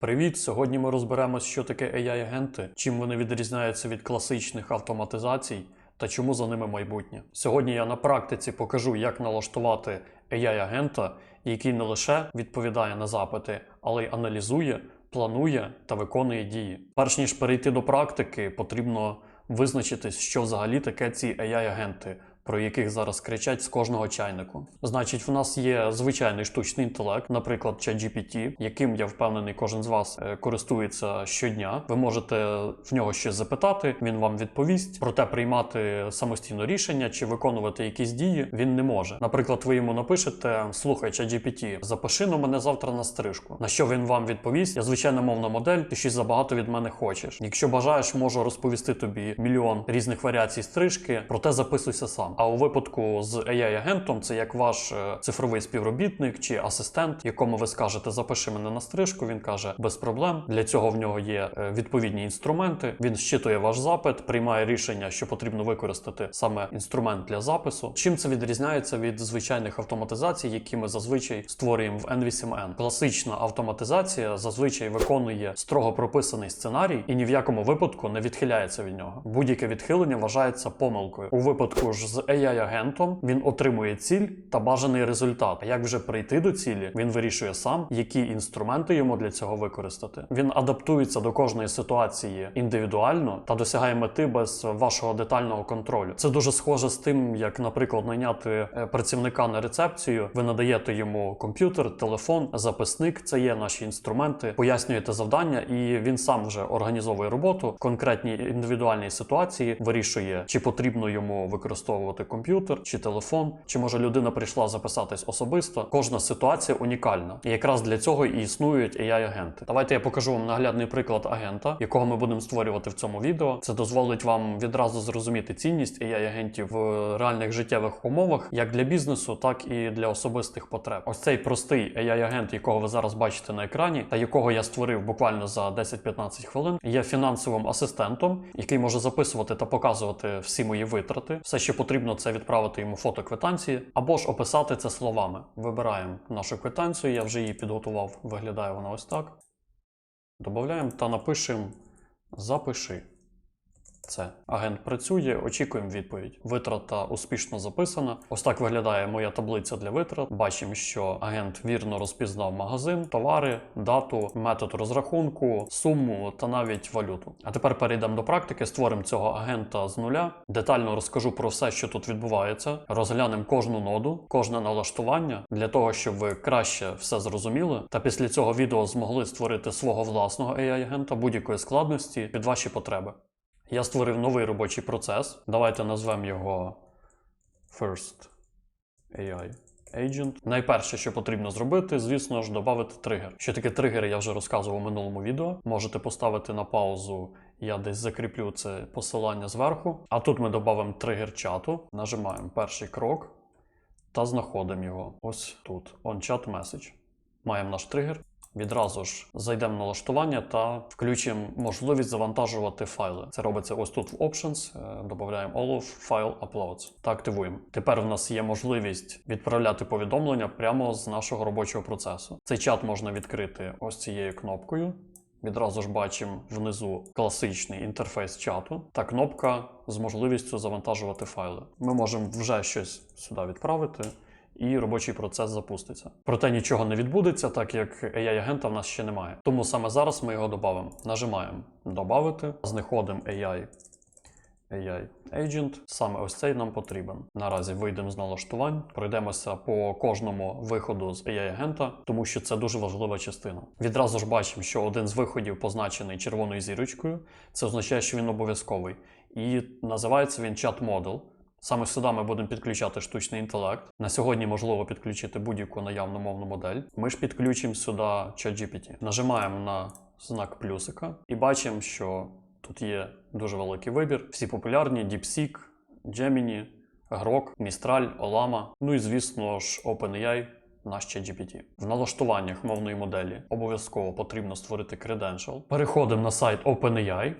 Привіт! Сьогодні ми розберемось, що таке AI-агенти, чим вони відрізняються від класичних автоматизацій та чому за ними майбутнє. Сьогодні я на практиці покажу, як налаштувати AI-агента, який не лише відповідає на запити, але й аналізує, планує та виконує дії. Перш ніж перейти до практики, потрібно визначитись, що взагалі таке ці AI-агенти. Про яких зараз кричать з кожного чайнику. Значить, в нас є звичайний штучний інтелект, наприклад, ChatGPT, яким я впевнений, кожен з вас е, користується щодня. Ви можете в нього щось запитати, він вам відповість. Проте приймати самостійно рішення чи виконувати якісь дії він не може. Наприклад, ви йому напишете: Слухай, ChatGPT, запиши на мене завтра на стрижку. На що він вам відповість? Я звичайна мовна модель, ти щось забагато від мене хочеш. Якщо бажаєш, можу розповісти тобі мільйон різних варіацій стрижки, проте записуйся сам. А у випадку з AI-агентом це як ваш е, цифровий співробітник чи асистент, якому ви скажете запиши мене на стрижку. Він каже без проблем. Для цього в нього є е, відповідні інструменти. Він щитує ваш запит, приймає рішення, що потрібно використати саме інструмент для запису. Чим це відрізняється від звичайних автоматизацій, які ми зазвичай створюємо в N8N? Класична автоматизація зазвичай виконує строго прописаний сценарій і ні в якому випадку не відхиляється від нього. Будь-яке відхилення вважається помилкою. У випадку ж з AI-агентом він отримує ціль та бажаний результат. А як вже прийти до цілі, він вирішує сам, які інструменти йому для цього використати. Він адаптується до кожної ситуації індивідуально та досягає мети без вашого детального контролю. Це дуже схоже з тим, як, наприклад, найняти е, працівника на рецепцію. Ви надаєте йому комп'ютер, телефон, записник. Це є наші інструменти. Пояснюєте завдання, і він сам вже організовує роботу в конкретній індивідуальній ситуації, вирішує, чи потрібно йому використовувати комп'ютер чи телефон, чи може людина прийшла записатись особисто. Кожна ситуація унікальна, і якраз для цього і існують AI-агенти. Давайте я покажу вам наглядний приклад агента, якого ми будемо створювати в цьому відео. Це дозволить вам відразу зрозуміти цінність AI-агентів в реальних життєвих умовах, як для бізнесу, так і для особистих потреб. Ось цей простий AI-агент, якого ви зараз бачите на екрані, та якого я створив буквально за 10-15 хвилин, є фінансовим асистентом, який може записувати та показувати всі мої витрати. Все, що потрібно, це відправити йому фото квитанції, або ж описати це словами. Вибираємо нашу квитанцію, я вже її підготував. Виглядає вона ось так. Додаємо та напишемо Запиши. Це агент працює, очікуємо відповідь. Витрата успішно записана. Ось так виглядає моя таблиця для витрат. Бачимо, що агент вірно розпізнав магазин, товари, дату, метод розрахунку, суму та навіть валюту. А тепер перейдемо до практики. Створимо цього агента з нуля. Детально розкажу про все, що тут відбувається. Розглянемо кожну ноду, кожне налаштування для того, щоб ви краще все зрозуміли. Та після цього відео змогли створити свого власного AI-агента будь-якої складності під ваші потреби. Я створив новий робочий процес. Давайте назвемо його First AI Agent. Найперше, що потрібно зробити, звісно ж, додати тригер. Що таке тригери, я вже розказував у минулому відео. Можете поставити на паузу. Я десь закріплю це посилання зверху. А тут ми додамо тригер чату, нажимаємо перший крок та знаходимо його. Ось тут. On chat message. Маємо наш тригер. Відразу ж зайдемо в налаштування та включимо можливість завантажувати файли. Це робиться ось тут в Options, е, додаємо of File Uploads та активуємо. Тепер в нас є можливість відправляти повідомлення прямо з нашого робочого процесу. Цей чат можна відкрити ось цією кнопкою. Відразу ж бачимо внизу класичний інтерфейс чату та кнопка з можливістю завантажувати файли. Ми можемо вже щось сюди відправити і робочий процес запуститься. Проте нічого не відбудеться, так як AI-агента в нас ще немає. Тому саме зараз ми його додамо. Нажимаємо Добавити, знаходимо AI. AI Agent, саме ось цей нам потрібен. Наразі вийдемо з налаштувань, пройдемося по кожному виходу з AI-агента, тому що це дуже важлива частина. Відразу ж бачимо, що один з виходів позначений червоною зірочкою. Це означає, що він обов'язковий. І називається він чат модел. Саме сюди ми будемо підключати штучний інтелект. На сьогодні можливо підключити будь-яку наявну мовну модель. Ми ж підключимо сюди ChatGPT. Нажимаємо на знак плюсика і бачимо, що тут є дуже великий вибір. Всі популярні: DeepSeek, Gemini, Grok, Mistral, Olama, ну і звісно ж OpenAI. Наш ChatGPT. В налаштуваннях мовної моделі обов'язково потрібно створити credential. Переходимо на сайт OpenAI,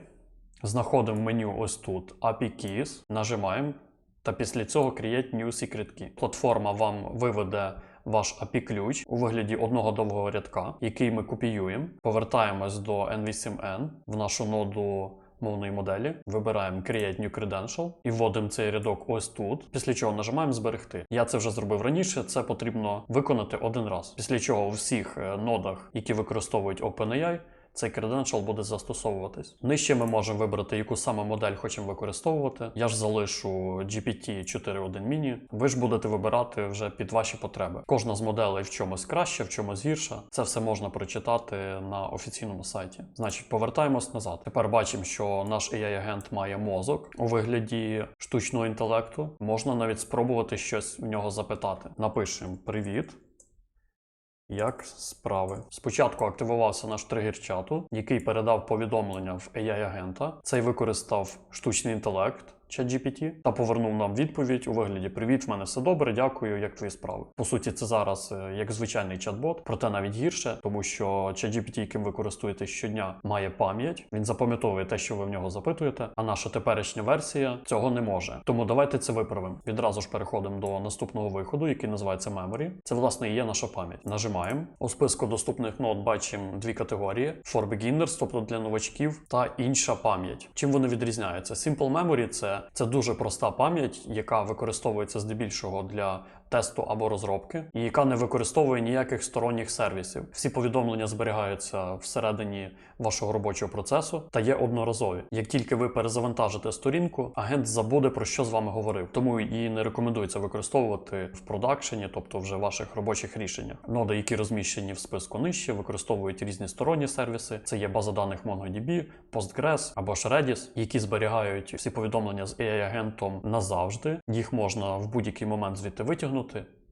знаходимо меню ось тут API Keys, нажимаємо та після цього Create New Secret Key. Платформа вам виведе ваш API-ключ у вигляді одного довгого рядка, який ми копіюємо, повертаємось до NV7N в нашу ноду мовної моделі, вибираємо Create New Credential і вводимо цей рядок ось тут. Після чого нажимаємо зберегти. Я це вже зробив раніше. Це потрібно виконати один раз. Після чого у всіх е, нодах, які використовують OpenAI, цей credential буде застосовуватись. Нижче ми можемо вибрати, яку саме модель хочемо використовувати. Я ж залишу GPT 4.1 mini. Ви ж будете вибирати вже під ваші потреби. Кожна з моделей в чомусь краще, в чомусь гірша. Це все можна прочитати на офіційному сайті. Значить, повертаємось назад. Тепер бачимо, що наш AI-агент має мозок у вигляді штучного інтелекту. Можна навіть спробувати щось в нього запитати. Напишемо Привіт. Як справи? Спочатку активувався наш тригер чату, який передав повідомлення в AI-агента. Цей використав штучний інтелект. ChatGPT та повернув нам відповідь у вигляді Привіт, в мене все добре, дякую, як твої справи. По суті, це зараз е, як звичайний чат-бот, проте навіть гірше, тому що ChatGPT, яким ви користуєтесь щодня, має пам'ять. Він запам'ятовує те, що ви в нього запитуєте. А наша теперішня версія цього не може. Тому давайте це виправимо. Відразу ж переходимо до наступного виходу, який називається Memory. Це власне і є наша пам'ять. Нажимаємо. У списку доступних нод бачимо дві категорії: For Beginners, тобто для новачків, та інша пам'ять. Чим вони відрізняються? Simple Memory це це дуже проста пам'ять, яка використовується здебільшого для тесту або розробки, і яка не використовує ніяких сторонніх сервісів. Всі повідомлення зберігаються всередині вашого робочого процесу та є одноразові. Як тільки ви перезавантажите сторінку, агент забуде про що з вами говорив, тому її не рекомендується використовувати в продакшені, тобто вже ваших робочих рішеннях. Ноди, які розміщені в списку нижче, використовують різні сторонні сервіси. Це є база даних MongoDB, Postgres або ж Redis, які зберігають всі повідомлення з AI-агентом назавжди. Їх можна в будь-який момент звідти витягнути.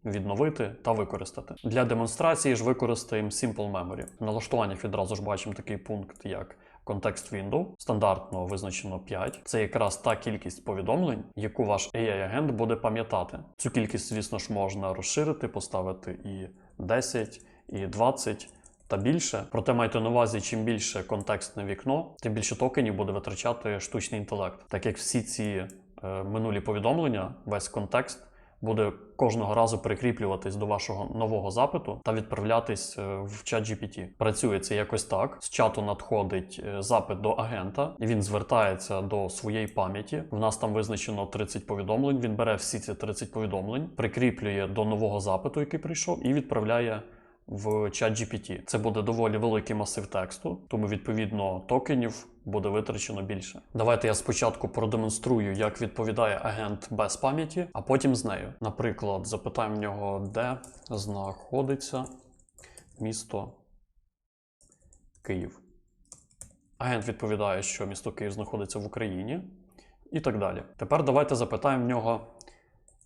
Відновити та використати для демонстрації ж використаємо Simple Memory. В налаштуваннях відразу ж бачимо такий пункт, як контекст Window. Стандартно визначено 5. Це якраз та кількість повідомлень, яку ваш AI-агент буде пам'ятати. Цю кількість, звісно ж, можна розширити, поставити і 10, і 20. Та більше, проте майте на увазі, чим більше контекстне вікно, тим більше токенів буде витрачати штучний інтелект, так як всі ці е, минулі повідомлення, весь контекст буде кожного разу прикріплюватись до вашого нового запиту та відправлятись е, в чат GPT. Працює це якось так: з чату надходить е, запит до агента, і він звертається до своєї пам'яті. В нас там визначено 30 повідомлень. Він бере всі ці 30 повідомлень, прикріплює до нового запиту, який прийшов, і відправляє. В чат GPT. Це буде доволі великий масив тексту, тому відповідно токенів буде витрачено більше. Давайте я спочатку продемонструю, як відповідає агент без пам'яті, а потім з нею. Наприклад, запитаємо в нього, де знаходиться місто Київ. Агент відповідає, що місто Київ знаходиться в Україні, і так далі. Тепер давайте запитаємо в нього,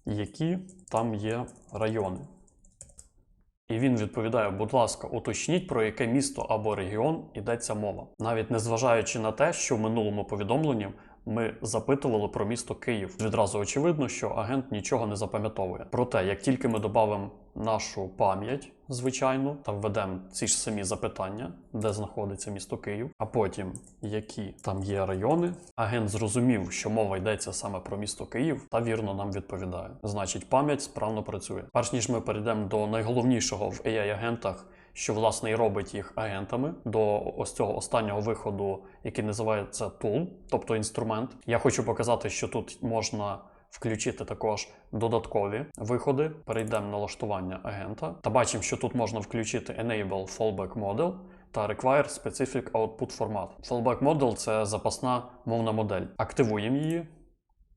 які там є райони. І він відповідає: будь ласка, уточніть, про яке місто або регіон йдеться мова, навіть не зважаючи на те, що в минулому повідомленні ми запитували про місто Київ. Відразу очевидно, що агент нічого не запам'ятовує. Проте, як тільки ми додамо нашу пам'ять, звичайно, та введемо ці ж самі запитання, де знаходиться місто Київ, а потім які там є райони, агент зрозумів, що мова йдеться саме про місто Київ, та вірно нам відповідає. Значить, пам'ять справно працює. Перш ніж ми перейдемо до найголовнішого в AI-агентах що власне і робить їх агентами до ось цього останнього виходу, який називається Tool, тобто інструмент. Я хочу показати, що тут можна. Включити також додаткові виходи, перейдемо на налаштування агента та бачимо, що тут можна включити Enable Fallback Model та Require Specific Output Format. Fallback Model – це запасна мовна модель. Активуємо її.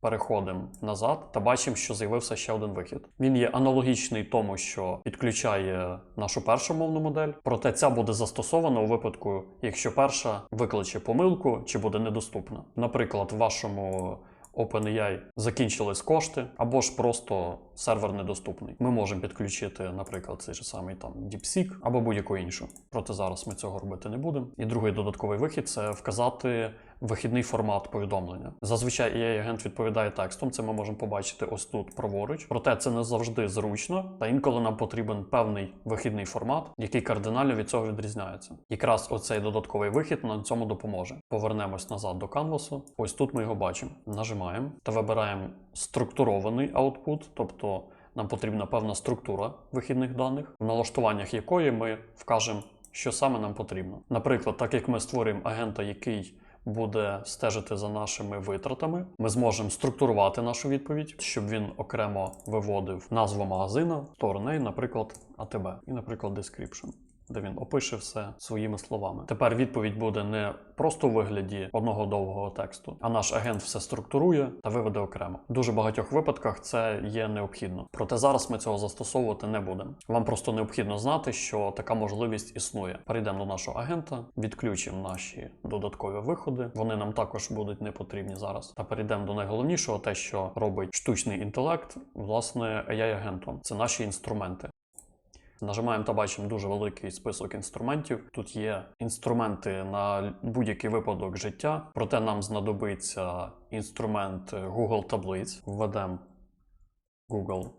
Переходимо назад та бачимо, що з'явився ще один вихід. Він є аналогічний тому, що підключає нашу першу мовну модель, проте ця буде застосована у випадку, якщо перша викличе помилку чи буде недоступна. Наприклад, в вашому OpenAI закінчились кошти, або ж просто сервер недоступний. Ми можемо підключити, наприклад, цей же самий там DeepSeek або будь-яку іншу. Проте зараз ми цього робити не будемо. І другий додатковий вихід це вказати вихідний формат повідомлення. Зазвичай ai агент відповідає текстом. Це ми можемо побачити ось тут праворуч. Проте це не завжди зручно, та інколи нам потрібен певний вихідний формат, який кардинально від цього відрізняється. Якраз оцей додатковий вихід нам цьому допоможе. Повернемось назад до канвасу. Ось тут ми його бачимо. Нажимаємо та вибираємо структурований output, тобто нам потрібна певна структура вихідних даних, в налаштуваннях якої ми вкажемо, що саме нам потрібно. Наприклад, так як ми створюємо агента, який буде стежити за нашими витратами, ми зможемо структурувати нашу відповідь, щоб він окремо виводив назву магазина, торней, наприклад, АТБ і, наприклад, description. Де він опише все своїми словами. Тепер відповідь буде не просто у вигляді одного довгого тексту, а наш агент все структурує та виведе окремо. Дуже багатьох випадках це є необхідно. Проте зараз ми цього застосовувати не будемо. Вам просто необхідно знати, що така можливість існує. Перейдемо до нашого агента, відключимо наші додаткові виходи. Вони нам також будуть не потрібні зараз. Та перейдемо до найголовнішого, те, що робить штучний інтелект, власне, AI-агентом. Це наші інструменти. Нажимаємо та бачимо дуже великий список інструментів. Тут є інструменти на будь-який випадок життя, проте нам знадобиться інструмент Google таблиць. Введемо Google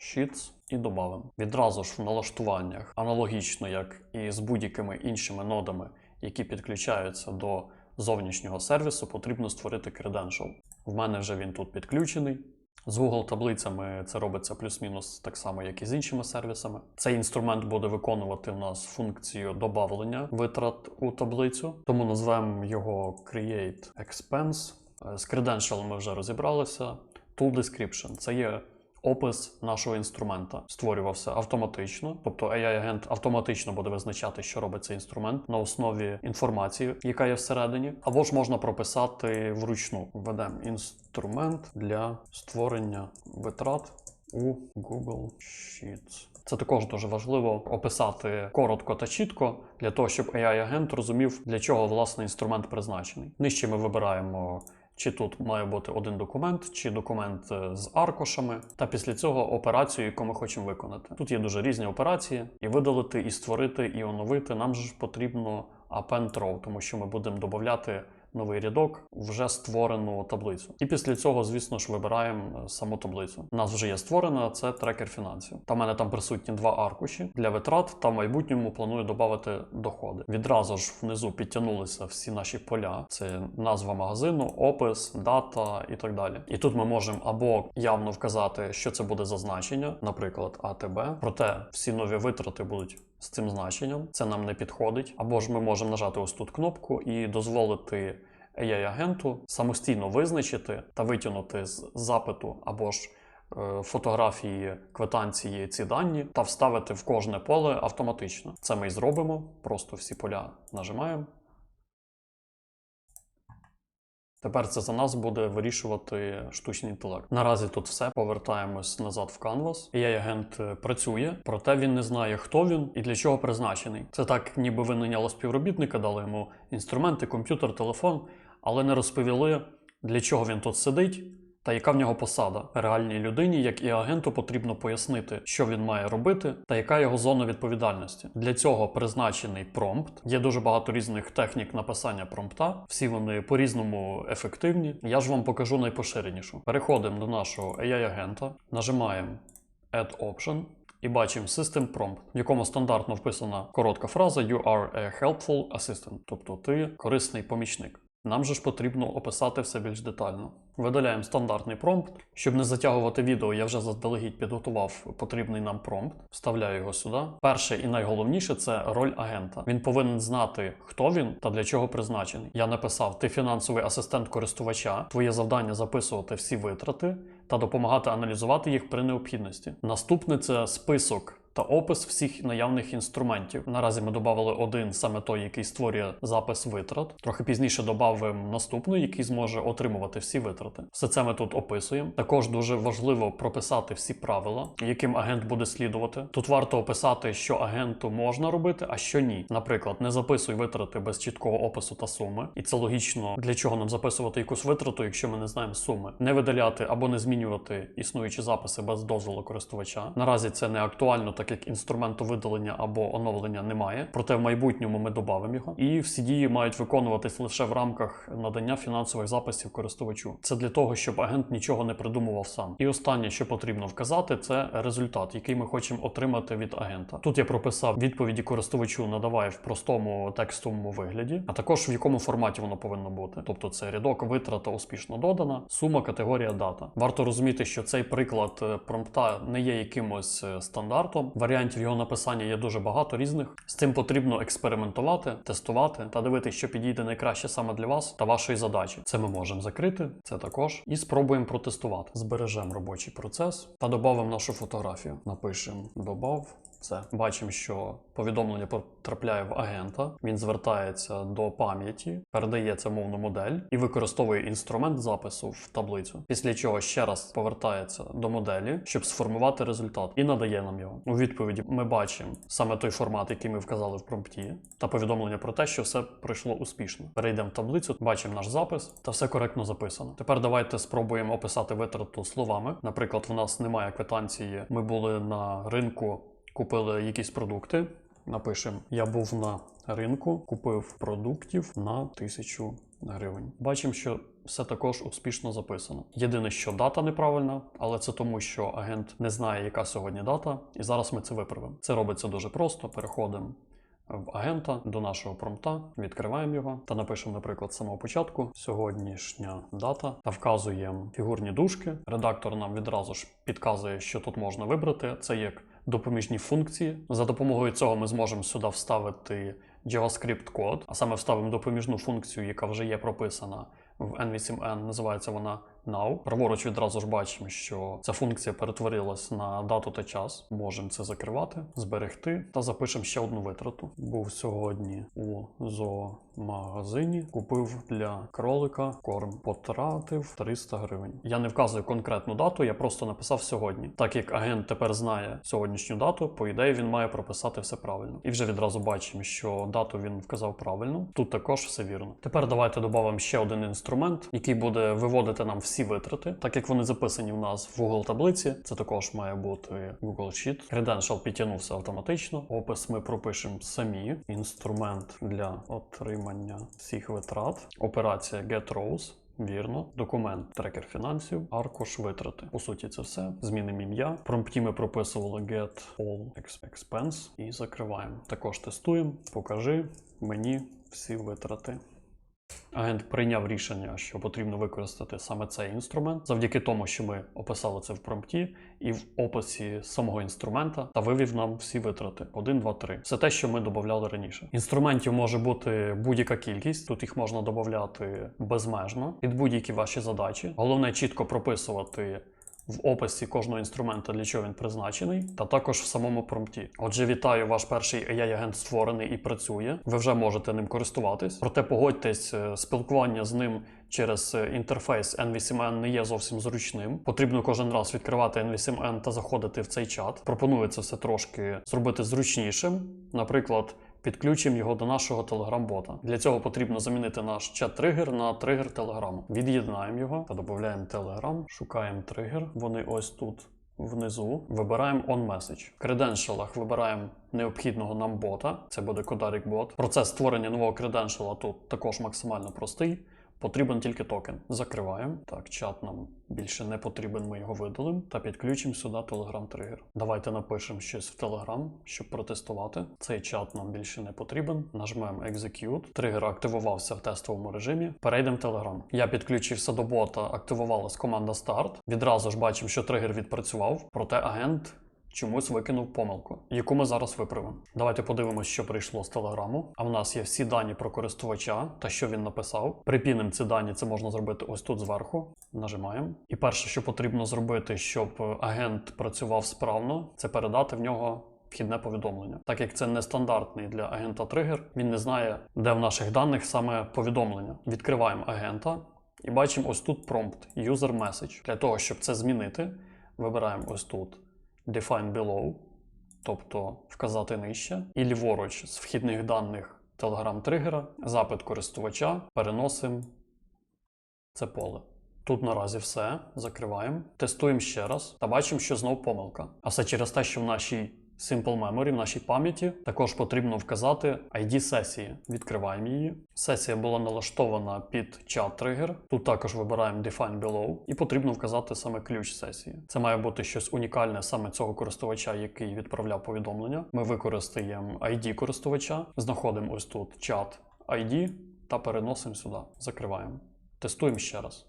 Sheets і додамо. Відразу ж в налаштуваннях, аналогічно як і з будь-якими іншими нодами, які підключаються до зовнішнього сервісу, потрібно створити credential. В мене вже він тут підключений. З Google таблицями це робиться плюс-мінус так само, як і з іншими сервісами. Цей інструмент буде виконувати в нас функцію добавлення витрат у таблицю, тому назвемо його Create Expense. З credential ми вже розібралися. Tool Description це є опис нашого інструмента. Створювався автоматично, тобто AI-агент автоматично буде визначати, що робить цей інструмент на основі інформації, яка є всередині, або ж можна прописати вручну. Введемо інструмент для створення витрат у Google Sheets. Це також дуже важливо описати коротко та чітко для того, щоб AI-агент розумів, для чого власне інструмент призначений. Нижче ми вибираємо. Чи тут має бути один документ, чи документ е, з аркушами, та після цього операцію, яку ми хочемо виконати. Тут є дуже різні операції, і видалити, і створити, і оновити. Нам ж потрібно append row, тому що ми будемо додати новий рядок вже створену таблицю. І після цього, звісно ж, вибираємо е, саму таблицю. У нас вже є створена, це трекер фінансів. Та в мене там присутні два аркуші для витрат, та в майбутньому планую додати доходи. Відразу ж внизу підтягнулися всі наші поля: це назва магазину, опис, дата і так далі. І тут ми можемо або явно вказати, що це буде за значення, наприклад, АТБ. Проте всі нові витрати будуть з цим значенням. Це нам не підходить. Або ж ми можемо нажати ось тут кнопку і дозволити AI-агенту самостійно визначити та витягнути з запиту або ж е, фотографії квитанції ці дані та вставити в кожне поле автоматично. Це ми і зробимо. Просто всі поля нажимаємо. Тепер це за нас буде вирішувати штучний інтелект. Наразі тут все. Повертаємось назад в Canvas. AI-агент е, працює, проте він не знає, хто він і для чого призначений. Це так, ніби ви наняли співробітника, дали йому інструменти, комп'ютер, телефон, але не розповіли, для чого він тут сидить. Та яка в нього посада? Реальній людині, як і агенту, потрібно пояснити, що він має робити, та яка його зона відповідальності. Для цього призначений промпт. Є дуже багато різних технік написання промпта. Всі вони по-різному ефективні. Я ж вам покажу найпоширенішу. Переходимо до нашого AI-агента, нажимаємо Add Option. І бачимо System Prompt, в якому стандартно вписана коротка фраза You are a helpful assistant, тобто ти корисний помічник. Нам же ж потрібно описати все більш детально. Видаляємо стандартний промпт. Щоб не затягувати відео, я вже заздалегідь підготував потрібний нам промпт. Вставляю його сюди. Перше і найголовніше це роль агента. Він повинен знати, хто він та для чого призначений. Я написав: ти фінансовий асистент користувача. Твоє завдання записувати всі витрати та допомагати аналізувати їх при необхідності. Наступне це список. Та опис всіх наявних інструментів. Наразі ми додали один, саме той, який створює запис витрат. Трохи пізніше додамо наступний, який зможе отримувати всі витрати. Все це ми тут описуємо. Також дуже важливо прописати всі правила, яким агент буде слідувати. Тут варто описати, що агенту можна робити, а що ні. Наприклад, не записуй витрати без чіткого опису та суми. І це логічно, для чого нам записувати якусь витрату, якщо ми не знаємо суми. Не видаляти або не змінювати існуючі записи без дозволу користувача. Наразі це не актуально так як інструменту видалення або оновлення немає. Проте в майбутньому ми додамо його. І всі дії мають виконуватись лише в рамках надання фінансових записів користувачу. Це для того, щоб агент нічого не придумував сам. І останнє, що потрібно вказати, це результат, який ми хочемо отримати від агента. Тут я прописав відповіді користувачу надаває в простому текстовому вигляді, а також в якому форматі воно повинно бути. Тобто це рядок витрата успішно додана, сума, категорія, дата. Варто розуміти, що цей приклад е, промпта не є якимось е, Варіантів його написання є дуже багато різних. З цим потрібно експериментувати, тестувати та дивитися, що підійде найкраще саме для вас та вашої задачі. Це ми можемо закрити, це також, і спробуємо протестувати. Збережемо робочий процес та додамо нашу фотографію. Напишемо добав. Це бачимо, що повідомлення потрапляє в агента. Він звертається до пам'яті, передає це мовну модель і використовує інструмент запису в таблицю. Після чого ще раз повертається до моделі, щоб сформувати результат, і надає нам його. У відповіді ми бачимо саме той формат, який ми вказали в промпті, та повідомлення про те, що все пройшло успішно. Перейдемо в таблицю, бачимо наш запис та все коректно записано. Тепер давайте спробуємо описати витрату словами. Наприклад, в нас немає квитанції. Ми були на ринку купили якісь продукти. Напишемо: я був на ринку, купив продуктів на тисячу гривень. Бачимо, що все також успішно записано. Єдине, що дата неправильна, але це тому, що агент не знає, яка сьогодні дата, і зараз ми це виправимо. Це робиться дуже просто. Переходимо. В агента до нашого промпта відкриваємо його та напишемо, наприклад, з самого початку сьогоднішня дата та вказуємо фігурні дужки. Редактор нам відразу ж підказує, що тут можна вибрати. Це як допоміжні функції. За допомогою цього ми зможемо сюди вставити JavaScript код, а саме вставимо допоміжну функцію, яка вже є прописана в N8N. Називається вона Now. Праворуч відразу ж бачимо, що ця функція перетворилась на дату та час. Можемо це закривати, зберегти та запишемо ще одну витрату. Був сьогодні у зоомагазині, купив для кролика корм, потратив 300 гривень. Я не вказую конкретну дату, я просто написав сьогодні. Так як агент тепер знає сьогоднішню дату, по ідеї він має прописати все правильно. І вже відразу бачимо, що дату він вказав правильно. Тут також все вірно. Тепер давайте додамо ще один інструмент, який буде виводити нам всі витрати, так як вони записані в нас в Google таблиці. Це також має бути Google Sheet. Credential підтягнувся автоматично. Опис ми пропишемо самі. Інструмент для отримання всіх витрат. Операція Get Rows. Вірно, документ трекер фінансів, аркуш витрати. По суті, це все. Змінимо ім'я. Промпті ми прописували get all expense і закриваємо. Також тестуємо. Покажи мені всі витрати. Агент прийняв рішення, що потрібно використати саме цей інструмент, завдяки тому, що ми описали це в промпті і в описі самого інструмента та вивів нам всі витрати: 1, 2, 3. Все те, що ми додавали раніше. Інструментів може бути будь-яка кількість. Тут їх можна додати безмежно під будь-які ваші задачі. Головне чітко прописувати. В описі кожного інструмента, для чого він призначений, та також в самому промпті. Отже, вітаю, ваш перший AI-агент створений і працює. Ви вже можете ним користуватись. Проте погодьтесь, е, спілкування з ним через е, інтерфейс N8N не є зовсім зручним. Потрібно кожен раз відкривати N8N та заходити в цей чат. Пропоную це все трошки зробити зручнішим. Наприклад. Підключимо його до нашого Telegram-бота. Для цього потрібно замінити наш чат-тригер на тригер Telegram. Від'єднаємо його та додаємо Telegram, шукаємо тригер. Вони ось тут внизу. Вибираємо On Message. В креденшалах вибираємо необхідного нам бота. Це буде Кодарік бот. Процес створення нового креденшала тут також максимально простий. Потрібен тільки токен. Закриваємо. Так, чат нам більше не потрібен, ми його видалимо. Та підключимо сюди Telegram тригер. Давайте напишемо щось в Telegram, щоб протестувати. Цей чат нам більше не потрібен. Нажмемо Execute. Тригер активувався в тестовому режимі. Перейдемо в Telegram. Я підключився до бота, активувалась команда Start. Відразу ж бачимо, що тригер відпрацював, проте агент чомусь викинув помилку, яку ми зараз виправимо. Давайте подивимося, що прийшло з телеграму. А в нас є всі дані про користувача та що він написав. Припінимо ці дані, це можна зробити ось тут зверху. Нажимаємо. І перше, що потрібно зробити, щоб агент працював справно, це передати в нього. Вхідне повідомлення, так як це нестандартний для агента тригер, він не знає, де в наших даних саме повідомлення. Відкриваємо агента і бачимо ось тут промпт User Message. Для того, щоб це змінити, вибираємо ось тут Define below, тобто вказати нижче, і ліворуч з вхідних даних Telegram тригера, запит користувача, переносимо це поле. Тут наразі все. Закриваємо. Тестуємо ще раз та бачимо, що знов помилка. А все через те, що в нашій Simple Memory в нашій пам'яті. Також потрібно вказати ID сесії. Відкриваємо її. Сесія була налаштована під чат тригер. Тут також вибираємо Define Below і потрібно вказати саме ключ сесії. Це має бути щось унікальне саме цього користувача, який відправляв повідомлення. Ми використаємо ID користувача, знаходимо ось тут чат ID та переносимо сюди. Закриваємо. Тестуємо ще раз.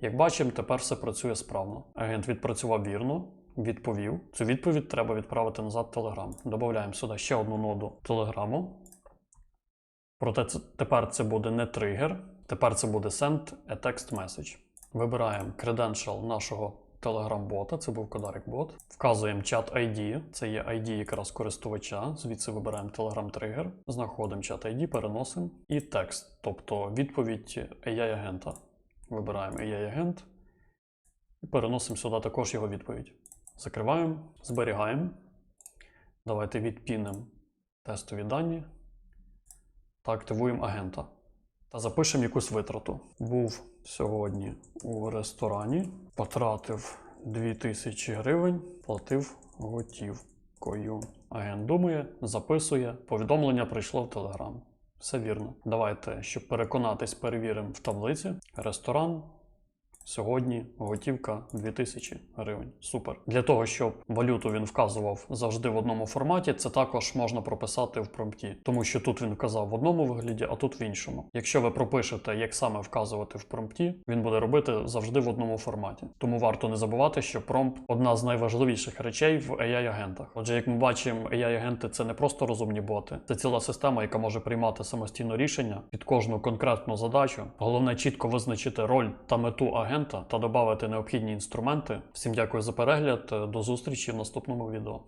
Як бачимо, тепер все працює справно. Агент відпрацював вірно, відповів. Цю відповідь треба відправити назад в Telegram. Додаємо сюди ще одну ноду Телеграму. Проте тепер це буде не тригер, тепер це буде send a text message. Вибираємо credential нашого Telegram-бота, це був Кодарик бот. Вказуємо чат ID, це є ID якраз користувача. Звідси вибираємо Telegram тригер, знаходимо чат ID, переносимо і текст, тобто відповідь AI-агента. Вибираємо AI-агент і переносимо сюди також його відповідь. Закриваємо, зберігаємо. Давайте відпінемо тестові дані та активуємо агента. Та запишемо якусь витрату. Був сьогодні у ресторані, потратив 2000 гривень, платив готівкою. Агент думає, записує, повідомлення прийшло в Телеграм. Все вірно. Давайте, щоб переконатись, перевіримо в таблиці. Ресторан. Сьогодні готівка 2000 гривень. Супер. Для того, щоб валюту він вказував завжди в одному форматі, це також можна прописати в промпті, тому що тут він вказав в одному вигляді, а тут в іншому. Якщо ви пропишете, як саме вказувати в промпті, він буде робити завжди в одному форматі. Тому варто не забувати, що промпт одна з найважливіших речей в AI-агентах. Отже, як ми бачимо, AI-агенти це не просто розумні боти, це ціла система, яка може приймати самостійно рішення під кожну конкретну задачу. Головне чітко визначити роль та мету агента та додати необхідні інструменти. Всім дякую за перегляд. До зустрічі в наступному відео.